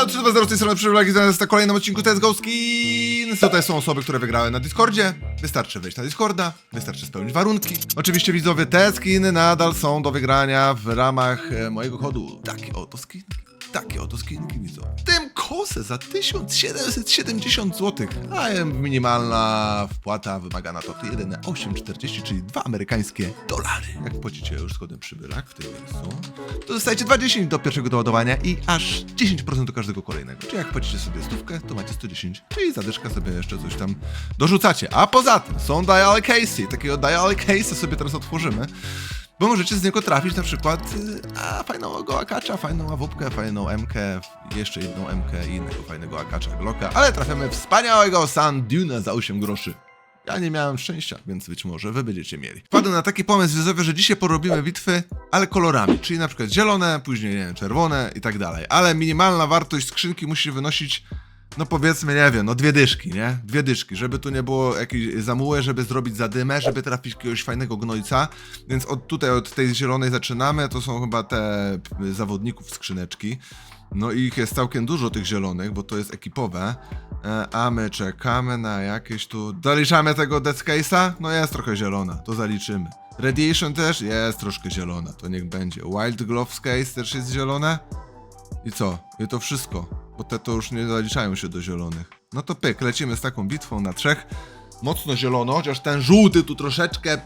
Siemano, 320 z tej strony przywilegi na kolejnym odcinku to jest Go Skins. Tutaj są osoby, które wygrały na Discordzie. Wystarczy wejść na Discorda, wystarczy spełnić warunki. Oczywiście widzowie, te skiny nadal są do wygrania w ramach e, mojego kodu. Takie oto. Takie oto skinki widzą. Tym kosę za 1770 zł. A minimalna wpłata wymagana to jedyne 8,40, czyli dwa amerykańskie dolary. Jak płacicie już z kodem przybylak w tym miejscu, to dostajecie 20 do pierwszego doładowania i aż 10% do każdego kolejnego. Czyli jak płacicie sobie stówkę, to macie 110, czyli zadyszka sobie jeszcze coś tam dorzucacie. A poza tym są dial casey. Takiego dial case'a sobie teraz otworzymy. Bo możecie z niego trafić na przykład y, a, fajnego akacza, fajną awupkę, fajną MK, jeszcze jedną MK i innego fajnego akacza Glocka, ale trafiamy wspaniałego Sand Dune za 8 groszy. Ja nie miałem szczęścia, więc być może wy będziecie mieli. Wpadłem na taki pomysł widzowie, że dzisiaj porobimy bitwy, ale kolorami, czyli na przykład zielone, później nie wiem, czerwone i tak dalej. Ale minimalna wartość skrzynki musi wynosić no powiedzmy, nie wiem, no dwie dyszki, nie? Dwie dyszki, żeby tu nie było jakiejś zamuły, żeby zrobić zadymę, żeby trafić jakiegoś fajnego gnojca. Więc od tutaj, od tej zielonej zaczynamy, to są chyba te zawodników skrzyneczki. No i ich jest całkiem dużo tych zielonych, bo to jest ekipowe. E, a my czekamy na jakieś tu... Zaliczamy tego Death Case'a? No jest trochę zielona, to zaliczymy. Radiation też jest troszkę zielona, to niech będzie. Wild Gloves Case też jest zielone. I co? I to wszystko, bo te to już nie zaliczają się do zielonych. No to pyk, lecimy z taką bitwą na trzech. Mocno zielono, chociaż ten żółty tu troszeczkę.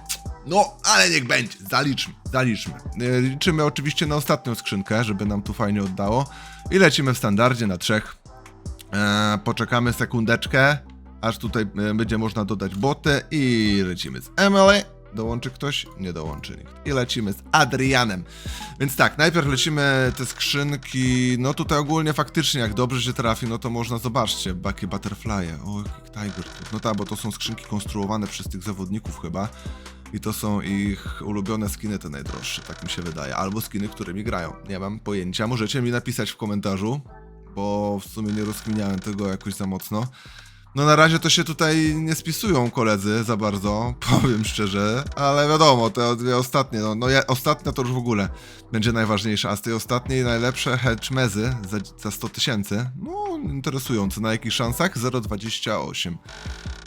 No, ale niech będzie, zaliczmy, zaliczmy. E, Liczymy oczywiście na ostatnią skrzynkę, żeby nam tu fajnie oddało. I lecimy w standardzie na trzech. E, poczekamy sekundeczkę, aż tutaj e, będzie można dodać boty i lecimy z Emily. Dołączy ktoś? Nie dołączy nikt. I lecimy z Adrianem. Więc tak, najpierw lecimy te skrzynki. No tutaj ogólnie faktycznie, jak dobrze się trafi, no to można, zobaczcie, Bucky Butterfly. O, Tiger. No tak, bo to są skrzynki konstruowane przez tych zawodników chyba. I to są ich ulubione skiny te najdroższe, tak mi się wydaje. Albo skiny, którymi grają. Nie mam pojęcia. Możecie mi napisać w komentarzu, bo w sumie nie rozkminiałem tego jakoś za mocno. No na razie to się tutaj nie spisują koledzy za bardzo, powiem szczerze, ale wiadomo, te dwie ostatnie, no, no ja, ostatnia to już w ogóle będzie najważniejsza, a z tej ostatniej najlepsze hedgemezy za, za 100 tysięcy, no interesujące, na jakich szansach? 0,28.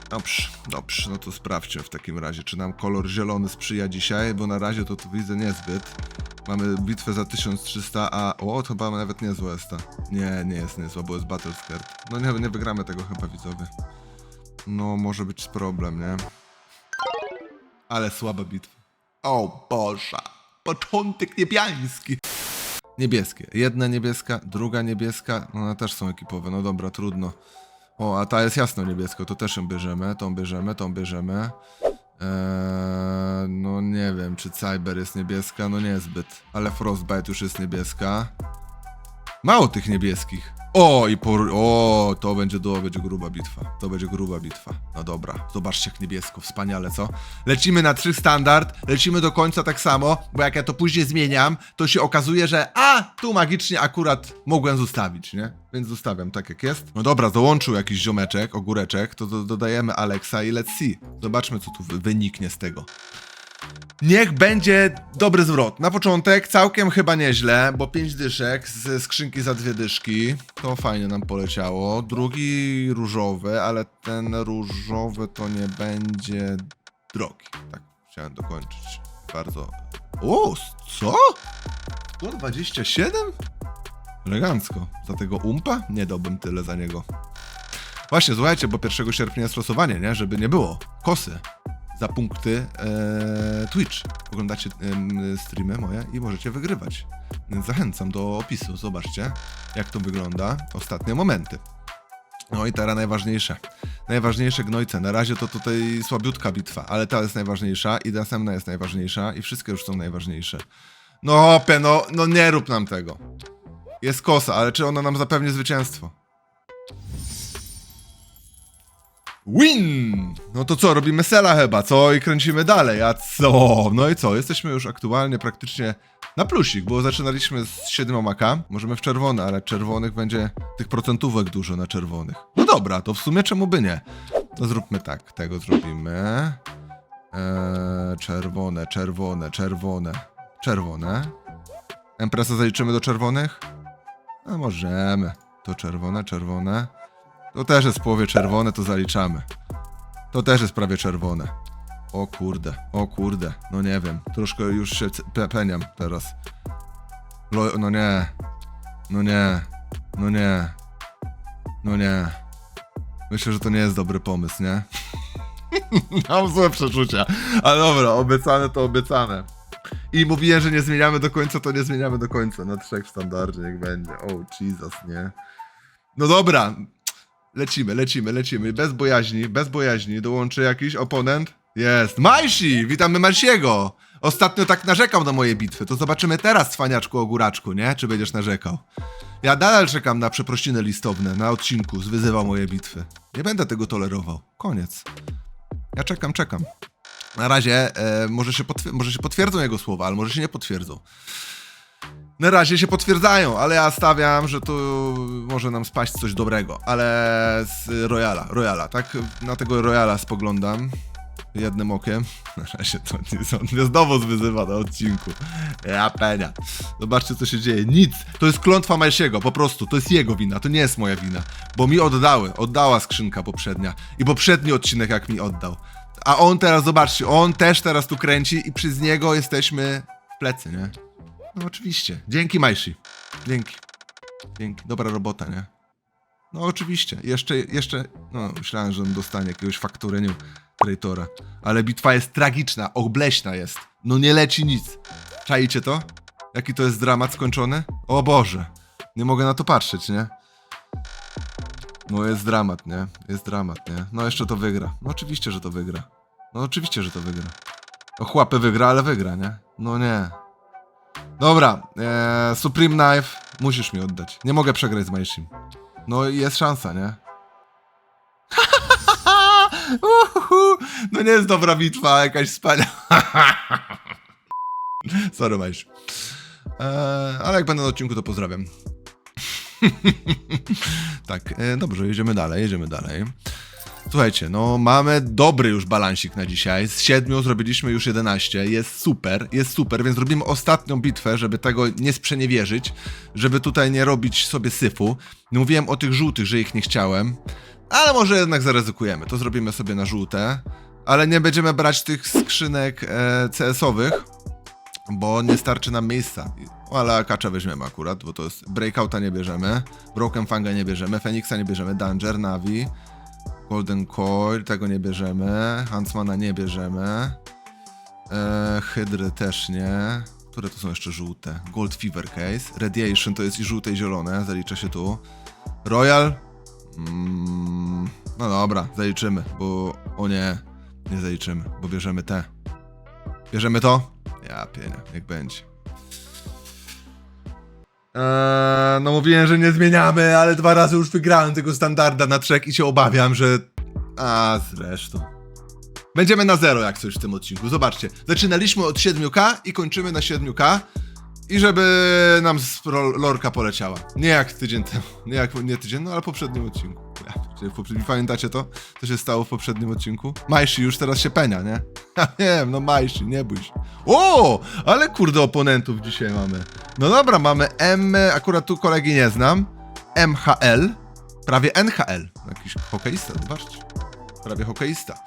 Dobrze, dobrze, no to sprawdźmy w takim razie, czy nam kolor zielony sprzyja dzisiaj, bo na razie to tu widzę niezbyt. Mamy bitwę za 1300, a o, to chyba nawet niezła jest ta. Nie, nie jest niezła, bo jest Battle Skirt. No nie, nie wygramy tego chyba, widzowie. No, może być problem, nie? Ale słaba bitwa. O Boże, początek niebiański. Niebieskie. Jedna niebieska, druga niebieska, no one też są ekipowe, no dobra, trudno. O, a ta jest jasno niebieska, to też ją bierzemy, tą bierzemy, tą bierzemy. Eee, no nie wiem, czy Cyber jest niebieska, no niezbyt. Ale Frostbite już jest niebieska. Mało tych niebieskich. O, i por... O, to będzie, to będzie gruba bitwa. To będzie gruba bitwa. No dobra, zobaczcie jak niebiesko, wspaniale, co? Lecimy na trzy standard, lecimy do końca tak samo, bo jak ja to później zmieniam, to się okazuje, że a, tu magicznie akurat mogłem zostawić, nie? Więc zostawiam tak jak jest. No dobra, dołączył jakiś ziomeczek, ogóreczek, to do, dodajemy Alexa i let's see. Zobaczmy, co tu wy- wyniknie z tego. Niech będzie dobry zwrot. Na początek całkiem chyba nieźle, bo 5 dyszek ze skrzynki za dwie dyszki. To fajnie nam poleciało. Drugi różowy, ale ten różowy to nie będzie drogi. Tak, chciałem dokończyć. Bardzo. O, co? 127? Elegancko. Za tego umpa? Nie dałbym tyle za niego. Właśnie, słuchajcie, bo 1 sierpnia jest losowanie, nie? Żeby nie było. Kosy za punkty e, Twitch. Oglądacie em, streamy moje i możecie wygrywać. Zachęcam do opisu. Zobaczcie, jak to wygląda. Ostatnie momenty. No i teraz najważniejsze. Najważniejsze gnojce. Na razie to tutaj słabiutka bitwa, ale ta jest najważniejsza i następna jest najważniejsza i wszystkie już są najważniejsze. No hopie, no, no nie rób nam tego. Jest kosa, ale czy ona nam zapewni zwycięstwo? Win! No to co, robimy sela chyba, co? I kręcimy dalej, a co? No i co, jesteśmy już aktualnie praktycznie na plusik, bo zaczynaliśmy z 7k, możemy w czerwone, ale czerwonych będzie tych procentówek dużo na czerwonych. No dobra, to w sumie czemu by nie? To zróbmy tak, tego zrobimy. Eee, czerwone, czerwone, czerwone, czerwone. Empresa zaliczymy do czerwonych? No możemy. To czerwone, czerwone. To też jest w połowie czerwone, to zaliczamy. To też jest prawie czerwone. O kurde, o kurde, no nie wiem. Troszkę już się peniam teraz. Lo, no nie, no nie, no nie, no nie. Myślę, że to nie jest dobry pomysł, nie? Mam złe przeczucia. Ale dobra, obiecane to obiecane. I mówiłem, że nie zmieniamy do końca, to nie zmieniamy do końca. Na trzech w standardzie niech będzie. O, Jesus, nie? No dobra, lecimy, lecimy, lecimy. Bez bojaźni, bez bojaźni. Dołączy jakiś oponent? Jest. Majsi! Witamy Majsiego! Ostatnio tak narzekał na moje bitwy. To zobaczymy teraz, cwaniaczku ogóraczku, nie? Czy będziesz narzekał? Ja nadal czekam na przeprosiny listowne, na odcinku, zwyzywał moje bitwy. Nie będę tego tolerował. Koniec. Ja czekam, czekam. Na razie e, może, się może się potwierdzą jego słowa, ale może się nie potwierdzą. Na razie się potwierdzają, ale ja stawiam, że tu może nam spaść coś dobrego. Ale z Royala, Royala, tak? Na tego Royala spoglądam jednym okiem. Na razie to nie, on mnie znowu zwyzywa na odcinku. Ja penia. Zobaczcie, co się dzieje. Nic. To jest klątwa Majsiego, po prostu. To jest jego wina, to nie jest moja wina. Bo mi oddały, oddała skrzynka poprzednia. I poprzedni odcinek jak mi oddał. A on teraz, zobaczcie, on też teraz tu kręci i przez niego jesteśmy w plecy, nie? No oczywiście. Dzięki Majsi. Dzięki. Dzięki. Dobra robota, nie? No oczywiście. Jeszcze, jeszcze, no myślałem, że on dostanie jakiegoś faktureniu traitora. Ale bitwa jest tragiczna, obleśna jest. No nie leci nic. Czajcie to? Jaki to jest dramat skończony? O Boże. Nie mogę na to patrzeć, nie? No jest dramat, nie? Jest dramat, nie? No jeszcze to wygra. No oczywiście, że to wygra. No oczywiście, że to wygra. No chłapy wygra, ale wygra, nie? No nie. Dobra, ee, Supreme Knife musisz mi oddać. Nie mogę przegrać z Majshim. No jest szansa, nie? Uhuhu. no nie jest dobra bitwa, jakaś wspaniała. Sorry, Majsz. Eee, ale jak będę na odcinku, to pozdrawiam. tak, e, dobrze, jedziemy dalej, jedziemy dalej. Słuchajcie, no mamy dobry już balansik na dzisiaj. Z siedmiu zrobiliśmy już 11. Jest super, jest super, więc robimy ostatnią bitwę, żeby tego nie sprzeniewierzyć, żeby tutaj nie robić sobie syfu. Mówiłem o tych żółtych, że ich nie chciałem, ale może jednak zaryzykujemy. To zrobimy sobie na żółte, ale nie będziemy brać tych skrzynek e, CS-owych, bo nie starczy nam miejsca. Ale Akacza weźmiemy akurat, bo to jest Breakouta nie bierzemy, Broken Fanga nie bierzemy, Feniksa nie bierzemy, Danger, Navi, Golden Coil, tego nie bierzemy, Huntsmana nie bierzemy, e, Hydry też nie. Które to są jeszcze żółte? Gold Fever Case, Radiation to jest i żółte i zielone, zalicza się tu. Royal, mm, no dobra, zaliczymy, bo o nie, nie zaliczymy, bo bierzemy te. Bierzemy to? Ja pienię, jak będzie. Eee, no mówiłem, że nie zmieniamy, ale dwa razy już wygrałem tego standarda na trzech i się obawiam, że... A, zresztą. Będziemy na zero jak coś w tym odcinku. Zobaczcie, zaczynaliśmy od 7K i kończymy na 7K. I żeby nam lorka poleciała. Nie jak tydzień temu. Nie jak nie tydzień, no ale poprzednim odcinku. Pamiętacie to? Co się stało w poprzednim odcinku? Majsi już teraz się penia, nie? Ja wiem, no Majsi, nie bój się. O! Ale kurde oponentów dzisiaj mamy. No dobra, mamy M, akurat tu kolegi nie znam. MHL, prawie NHL. Jakiś hokeista, zobaczcie. Prawie hokeista.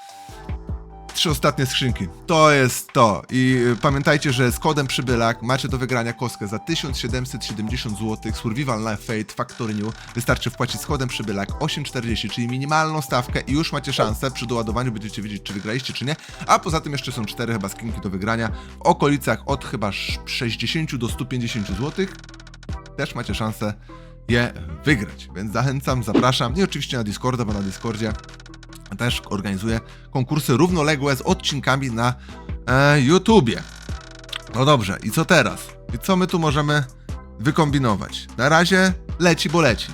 Trzy ostatnie skrzynki. To jest to. I y, pamiętajcie, że z kodem przybylak macie do wygrania kostkę za 1770 zł. Survival Life Fate Factory New. Wystarczy wpłacić z kodem przybylak 8,40, czyli minimalną stawkę i już macie szansę. Przy doładowaniu będziecie wiedzieć, czy wygraliście, czy nie. A poza tym jeszcze są cztery chyba skrzynki do wygrania w okolicach od chyba sz- 60 do 150 zł. Też macie szansę je wygrać. Więc zachęcam, zapraszam. I oczywiście na Discorda, bo na Discordzie też organizuję konkursy równoległe z odcinkami na e, YouTubie. No dobrze, i co teraz? I co my tu możemy wykombinować? Na razie leci, bo leci.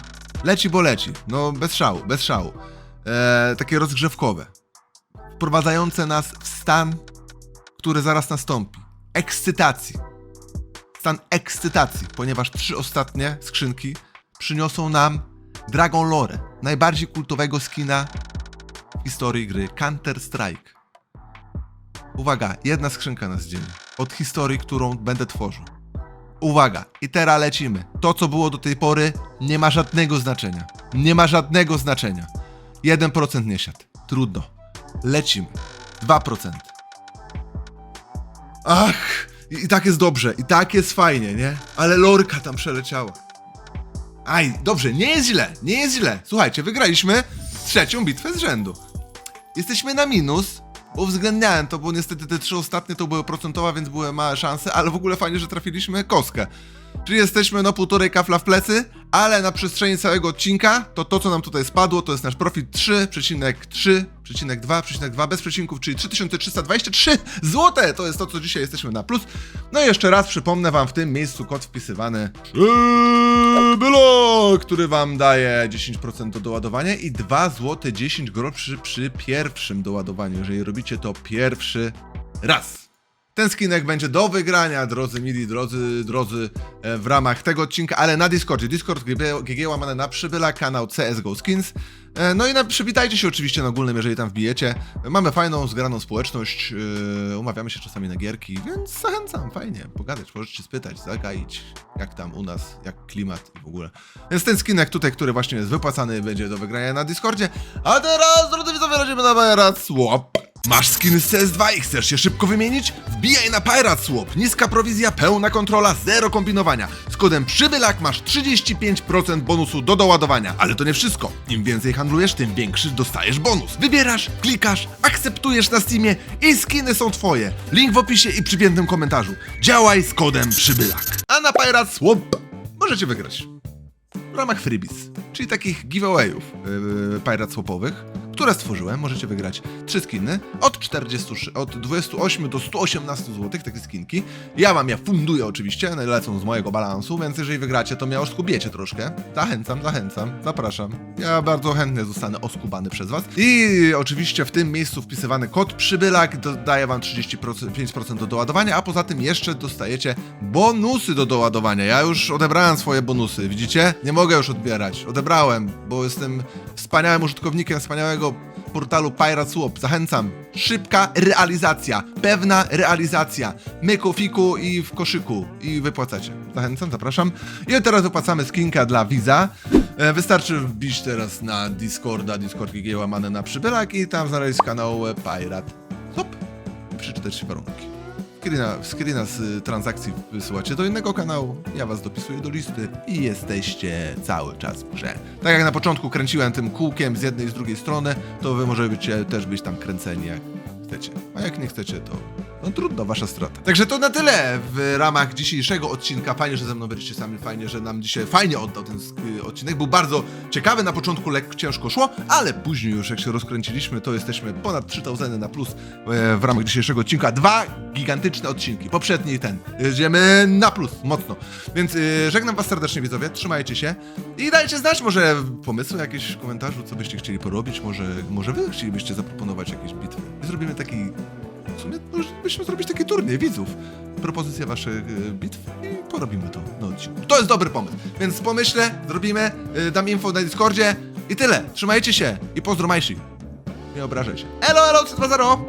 Leci, bo leci. No bez szału, bez szału. E, takie rozgrzewkowe. Wprowadzające nas w stan, który zaraz nastąpi. Ekscytacji. Stan ekscytacji, ponieważ trzy ostatnie skrzynki przyniosą nam Dragon Lore, najbardziej kultowego skina historii gry Counter-Strike. Uwaga, jedna skrzynka nas dzieli. Od historii, którą będę tworzył. Uwaga, i teraz lecimy. To, co było do tej pory, nie ma żadnego znaczenia. Nie ma żadnego znaczenia. 1% nie siadł. Trudno. Lecimy. 2%. Ach, i, i tak jest dobrze, i tak jest fajnie, nie? Ale lorka tam przeleciała. Aj, dobrze, nie jest źle, nie jest źle. Słuchajcie, wygraliśmy trzecią bitwę z rzędu. Jesteśmy na minus. Uwzględniałem to, bo niestety te trzy ostatnie to były procentowe, więc były małe szanse, ale w ogóle fajnie, że trafiliśmy kostkę. Czyli jesteśmy no półtorej kafla w plecy, ale na przestrzeni całego odcinka to to, co nam tutaj spadło, to jest nasz profit 3,3,2,2 bez przecinków, czyli 3323 złote. To jest to, co dzisiaj jesteśmy na plus. No i jeszcze raz przypomnę wam w tym miejscu kod wpisywany było, który wam daje 10% do doładowania i 2 zł 10 groszy przy pierwszym doładowaniu, jeżeli robicie to pierwszy raz. Ten skinek będzie do wygrania, drodzy mili, drodzy, drodzy, e, w ramach tego odcinka, ale na Discordzie. Discord GG, łamane na przybyla, kanał CSGO Skins. E, No i na, przywitajcie się oczywiście na ogólnym, jeżeli tam wbijecie. Mamy fajną, zgraną społeczność, e, umawiamy się czasami na gierki, więc zachęcam, fajnie, pogadać, możecie spytać, zagaić, jak tam u nas, jak klimat i w ogóle. Więc ten skinek tutaj, który właśnie jest wypłacany, będzie do wygrania na Discordzie. A teraz, drodzy widzowie, lecimy na Pirate Swap. Masz skiny z CS2 i chcesz się szybko wymienić? Wbijaj na Pirate Swap. Niska prowizja, pełna kontrola, zero kombinowania. Z kodem przybylak masz 35% bonusu do doładowania. Ale to nie wszystko. Im więcej handlujesz, tym większy dostajesz bonus. Wybierasz, klikasz, akceptujesz na Steamie i skiny są twoje. Link w opisie i przypiętym komentarzu. Działaj z kodem przybylak. A na Pirate Swap możecie wygrać w ramach freebies, czyli takich giveawayów yy, Pirate Swapowych, które stworzyłem. Możecie wygrać trzy skiny od 40, od 28 do 118 zł, takie skinki. Ja wam je funduję oczywiście, lecą z mojego balansu, więc jeżeli wygracie, to mnie oskubiecie troszkę. Zachęcam, zachęcam, zapraszam. Ja bardzo chętnie zostanę oskubany przez was. I oczywiście w tym miejscu wpisywany kod przybylak dodaje wam 35% do doładowania, a poza tym jeszcze dostajecie bonusy do doładowania. Ja już odebrałem swoje bonusy, widzicie? Nie mogę już odbierać. Odebrałem, bo jestem wspaniałym użytkownikiem wspaniałego portalu Pirate Swap. Zachęcam. Szybka realizacja, pewna realizacja. Myku, fiku i w koszyku. I wypłacacie. Zachęcam, zapraszam. I teraz wypłacamy skinka dla Visa. E, Wystarczy wbić teraz na Discorda, Discord GG łamane na przybylak i tam znaleźć kanał Pirate. I przeczytać warunki. Screena, screena z transakcji wysyłacie do innego kanału, ja was dopisuję do listy i jesteście cały czas w grze. Tak jak na początku kręciłem tym kółkiem z jednej i z drugiej strony, to wy możecie też być tam kręceni jak chcecie. A jak nie chcecie, to no trudno, wasza strata. Także to na tyle w ramach dzisiejszego odcinka. Fajnie, że ze mną byliście sami, fajnie, że nam dzisiaj fajnie oddał ten odcinek. Był bardzo ciekawy, na początku lekko ciężko szło, ale później już jak się rozkręciliśmy, to jesteśmy ponad 3000 na plus e, w ramach dzisiejszego odcinka. Dwa gigantyczne odcinki, poprzedni i ten. Jedziemy na plus, mocno. Więc e, żegnam was serdecznie widzowie, trzymajcie się i dajcie znać może pomysły jakieś w komentarzu, co byście chcieli porobić, może, może wy chcielibyście zaproponować jakieś bitwy. Zrobimy taki w sumie moglibyśmy zrobić taki turniej widzów. Propozycja waszych e, bitw i porobimy to na odcinku. To jest dobry pomysł. Więc pomyślę, zrobimy, e, dam info na Discordzie i tyle. Trzymajcie się i pozdro Majsi. Nie obrażaj się. Elo, elo, 320!